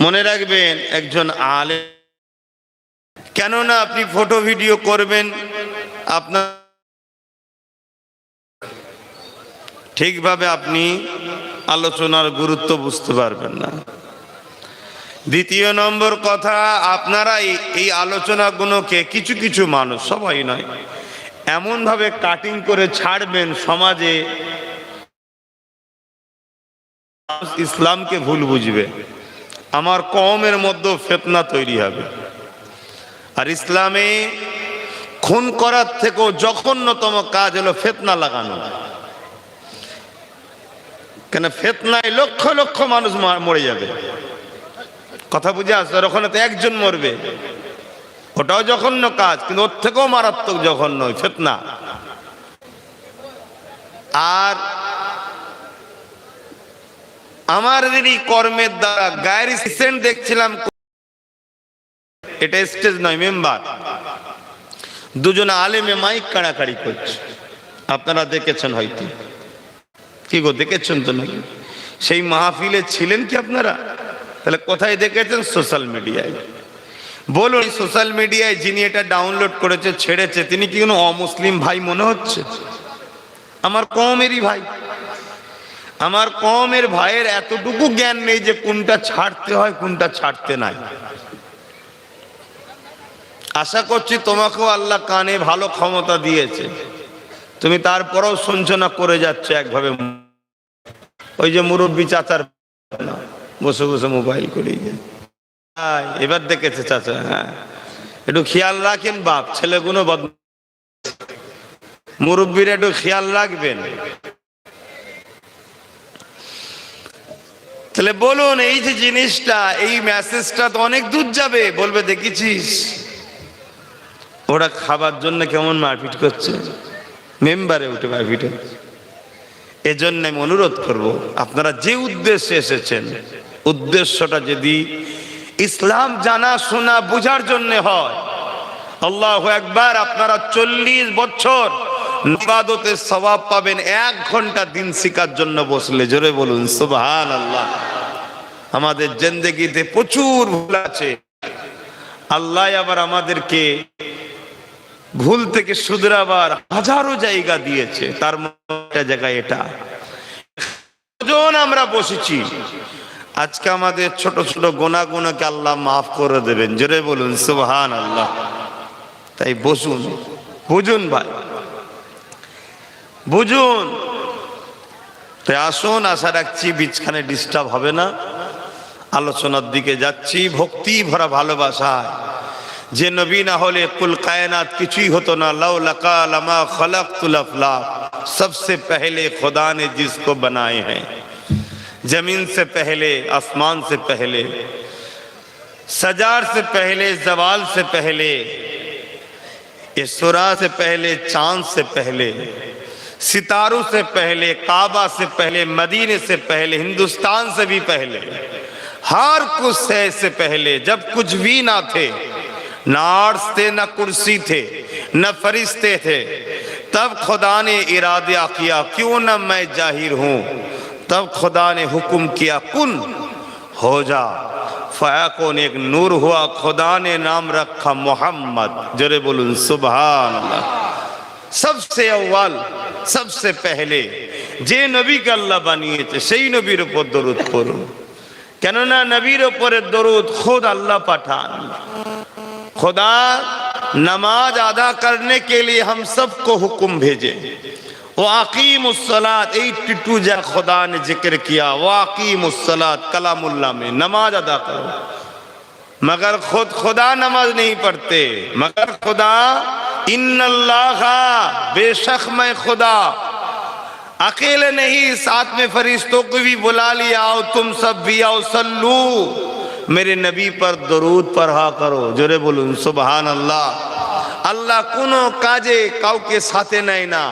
মনে রাখবেন, একজন আলে কেননা আপনি ফটো ভিডিও করবেন, আপনার ঠিকভাবে আপনি আলোচনার গুরুত্ব বুঝতে পারবেন না। দ্বিতীয় নম্বর কথা আপনারা এই- এই আলোচনাগুলোকে কিছু কিছু মানুষ, সবাই নয়, এমনভাবে কাটিং করে ছাড়বেন সমাজে ইসলামকে ভুল বুঝবে। আমার কমের মধ্যে ফেতনা তৈরি হবে। আর ইসলামে খুন করার থেকেও জঘন্যতম কাজ হলো ফেতনা লাগানো। কেন ফেতনায় লক্ষ লক্ষ মানুষ মরে যাবে। কথা বুঝে আর ওখানে তো একজন মরবে। ওটাও জঘন্য কাজ, কিন্তু ওর থেকেও মারাত্মক জঘন্য ফেতনা। আর আমার এই কর্মের দ্বারা গায়ের রিসেন্ট দেখছিলাম, এটা স্টেজ নয়, মেম্বার। দুজন আলেমে মাইক কাড়াকাড়ি করছে। আপনারা দেখেছেন হয়তো। কি গো, দেখেছেন তো নাকি? সেই মাহফিলে ছিলেন কি আপনারা? তাহলে কোথায় দেখেছেন? সোশ্যাল মিডিয়ায়। বলুন সোশ্যাল মিডিয়ায় যিনি এটা ডাউনলোড করেছে, ছেড়েছে, তিনি কি কোনো অমুসলিম ভাই মনে হচ্ছে? আমার কমেরই ভাই। আমার কমের ভাইয়ের এতটুকু জ্ঞান নেই যে কোনটা ছাড়তে হয়, কোনটা ছাড়তে নাই। আশা করছি তোমাকেও আল্লাহ কানে ভালো ক্ষমতা দিয়েছে। তুমি তারপরেও সঞ্চনা করে যাচ্ছ একভাবে। ওই যে মুরব্বী চাচার বসে বসে মোবাইল করি এবার দেখেছে চাচা হ্যাঁ। একটু খেয়াল রাখেন বাপ, ছেলেগুলো বদ মুরব্বীর একটু খেয়াল রাখবেন। তাহলে বলুন, এই যে জিনিসটা, এই মেসেজটা তো অনেক দূর যাবে। বলবে, দেখেছিস? ওরা খাবার জন্য কেমন মারপিট করছে? মেম্বারে উঠে মারপিট এজন্য আমি অনুরোধ করব, আপনারা যে উদ্দেশ্যে এসেছেন, উদ্দেশ্যটা যদি ইসলাম জানা, শোনা, বোঝার জন্য হয়, আল্লাহ একবার আপনারা চল্লিশ বছর ইবাদতের স্বভাব পাবেন, এক ঘণ্টা দিন শিকার জন্য বসলে। জোরে বলুন সুবহান আল্লাহ আমাদের জেন্দেগিতে প্রচুর ভুল আছে। আল্লাহ আবার আমাদেরকে ভুল থেকে শুধরাবার হাজারো জায়গা দিয়েছে। তার একটা জায়গা এটা। আমরা বসেছি? আজকে আমাদের ছোট ছোট গোনা গোনাকে আল্লাহ মাফ করে দেবেন। জোরে বলুন সুবহান আল্লাহ তাই বসুন। বুঝুন ভাই। বুঝুন। তাই আসুন, আশা রাখছি বীজখানে ডিস্টার্ব হবে না। আলোচনার দিকে যাচ্ছি، ভক্তি ভরা ভালোবাসায়। যে নবী না হলে কুল কায়নাত কিছুই হতো না। লাউ লাকা লামা খলক তুলফলা سب سے پہلے خدا نے جس کو بنائے ہیں جمین سے پہلے آسمان سے پہلے سجار سے پہلے زوال سے پہلے سورا سے پہلے چاند سے پہلے ستاروں سے پہلے کعبہ سے پہلے مدینہ سے پہلے ہندوستان سے بھی پہلے ہر کچھ ہے سے پہلے جب کچھ بھی نہ تھے، نہ آرس تھے، نہ کرسی تھے، نہ فرشتے تھے، تب خدا نے ارادہ کیا، کیوں نہ میں ظاہر ہوں؟ تب خدا نے حکم کیا، کن؟ ہو جا۔ فیقون ایک نور ہوا، خدا نے نام رکھا محمد۔ جرب سبحان اللہ سب سے اول، سب سے پہلے، جے نبی کا اللہ بنیے تھے سی نبی رپو درود پڑو কেননা নবীর پر درود خود اللہ پتھان خدا نماز ادا کرنے کے لیے ہم سب کو حکم بھیجے واقیم الصلاة ای ٹٹو جا خدا نے ذکر کیا واقیم الصلاة کلام اللہ میں نماز ادا کرو مگر خود خدا نماز نہیں پڑھتے। مگر خدا، ان اللہ بے شک میں خدا अकेले नहीं साथ में फरिश्तों को भी बुला लिया आओ तुम सब भी आओ सल्लू मेरे नबी पर दरूद पढ़ा करो জোরে বলুন সুবহান আল্লাহ আল্লাহ কোনো কাজে কাউকে সাথে নেয় না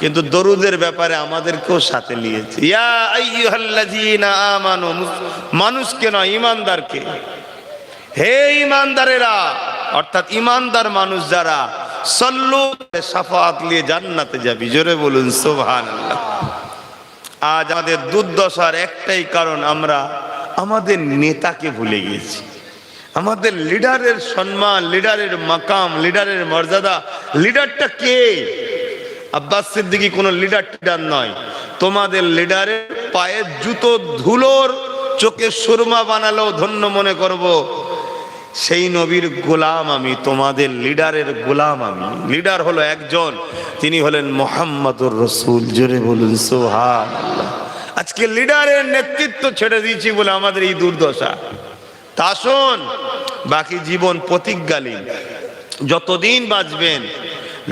কিন্তু দরুদের ব্যাপারে আমাদেরকেও সাথে নিয়েছে ইয়া আইয়ুহাল্লাযীনা আমানু মানুষকে নয় ইমানদারকে হে ইমানদারেরা অর্থাৎ ইমানদার মানুষ যারা আজ আমাদের দুর্দশার একটাই কারণ আমরা আমাদের নেতাকে ভুলে গেছি আমাদের লিডারের সম্মান, লিডারের মাকাম, লিডারের মর্যাদা, লিডারটা কে? আব্বাস সিদ্দিকি কোনো লিডার টিডার নয়। তোমাদের লিডারের পায়ের জুতো ধুলোর চোখে সুরমা বানালেও ধন্য মনে করব। সেই নবীর গোলাম আমি, তোমাদের লিডারের গোলাম আমি। লিডার হলো একজন, তিনি হলেন মোহাম্মদুর রসুল। জোরে বলুন সোহা আজকে লিডারের নেতৃত্ব ছেড়ে দিয়েছি বলে আমাদের এই দুর্দশা। তা শোন, বাকি জীবন প্রতিজ্ঞালীন যতদিন বাঁচবেন,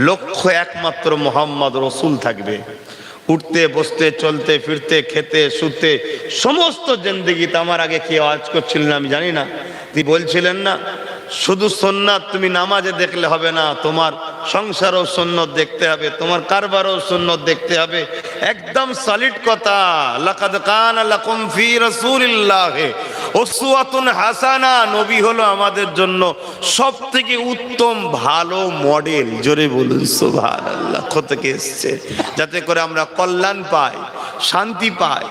লক্ষ্য একমাত্র মোহাম্মদ রসুল থাকবে। উঠতে, বসতে, চলতে, ফিরতে, খেতে, শুতে, সমস্ত জিন্দগিতে আমার আগে কি আওয়াজ করছিলেন আমি জানি না। তিনি বলছিলেন না, শুধু সন্ন্যাত তুমি নামাজে দেখলে হবে না, তোমার সংসারও সন্ন্যত দেখতে হবে, তোমার কারবারও সন্ন্যত দেখতে হবে। একদম সলিড কথা, লাকাদ কানা লাকুম ফি রাসূলিল্লাহি উসওয়াতুন হাসানা। নবী হলো আমাদের জন্য সবথেকে উত্তম, ভালো মডেল জোরে বলুন, সুবহানাল্লাহ কোথা থেকে এসেছে? যাতে করে আমরা কল্যাণ পাই, শান্তি পাই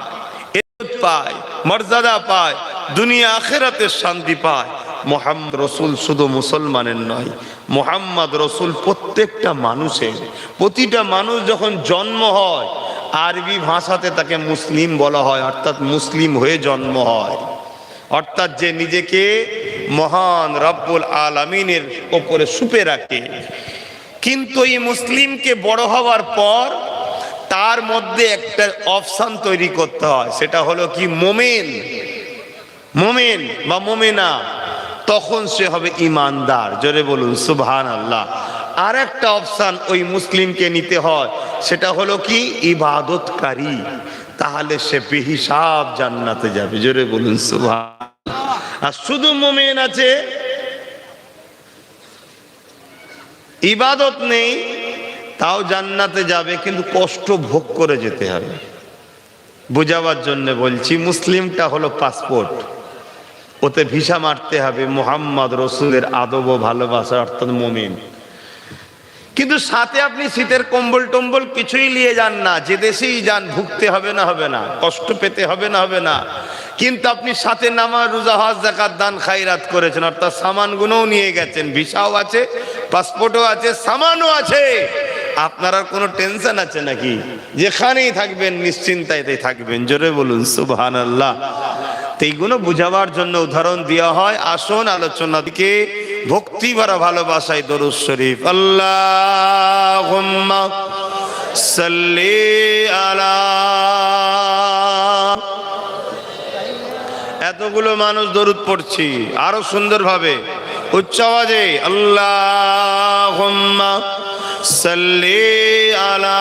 পাই, মর্যাদা পাই। দুনিয়া আখেরাতের শান্তি পায়। মোহাম্মদ রসুল শুধু মুসলমানের নয়, মোহাম্মদ রসুল প্রত্যেকটা মানুষের, প্রতিটা মানুষ যখন জন্ম হয়, আরবি ভাষাতে তাকে মুসলিম বলা হয়, অর্থাৎ মুসলিম হয়ে জন্ম হয়। অর্থাৎ যে নিজেকে মহান রব্বুল আলমিনের ওপরে সুপে রাখে। কিন্তু এই মুসলিমকে বড় হওয়ার পর তার মধ্যে একটা অপশান তৈরি করতে হয়, সেটা হলো কি? মোমেন। মোমেন বা মোমেনা, তখন সে হবে ইমানদার। জোরে বলুন সুবহান আল্লাহ আর একটা অপশান ওই মুসলিমকে নিতে হয়, সেটা হলো কি? ইবাদতকারী। তাহলে সে বেহিসাব জান্নাতে যাবে। জোরে বলুন সুবহান আর শুধু মোমেন আছে, ইবাদত নেই, তাও জান্নাতে যাবে, কিন্তু কষ্ট ভোগ করে যেতে হবে। বুঝাবার জন্য বলছি, মুসলিমটা হলো পাসপোর্ট। ওতে ভিসা মারতে হবে, মোহাম্মদ রসুলের আদব ও ভালোবাসা, অর্থাৎ মোমিন। কিন্তু সাথে আপনি শীতের কম্বল টম্বল কিছুই নিয়ে যান না, যে দেশেই যান, ভুগতে হবে না হবে না, কষ্ট পেতে হবে না হবে না। কিন্তু আপনি সাথে নামাজ, রোজা, হজ জাকাত দান খাইরাত করেছেন, অর্থাৎ সামানগুলোও নিয়ে গেছেন, ভিসাও আছে পাসপোর্টও আছে, সামানও আছে। আপনার আর কোনো টেনশন আছে নাকি? যেখানেই থাকবেন নিশ্চিন্তায় থাকবেন। জোরে বলুন সুবহান আল্লাহ এইগুলো বুঝাবার জন্য উদাহরণ দেওয়া হয়। আসুন আলোচনা দিকে। ভক্তি ভরা ভালোবাসায় দরুদ শরীফ। আল্লাহ সাল্লি আলা এতগুলো মানুষ দরুদ পড়ছি, আরও সুন্দরভাবে। উচ্চ আওয়াজে আল্লাহ সাল্লি আলা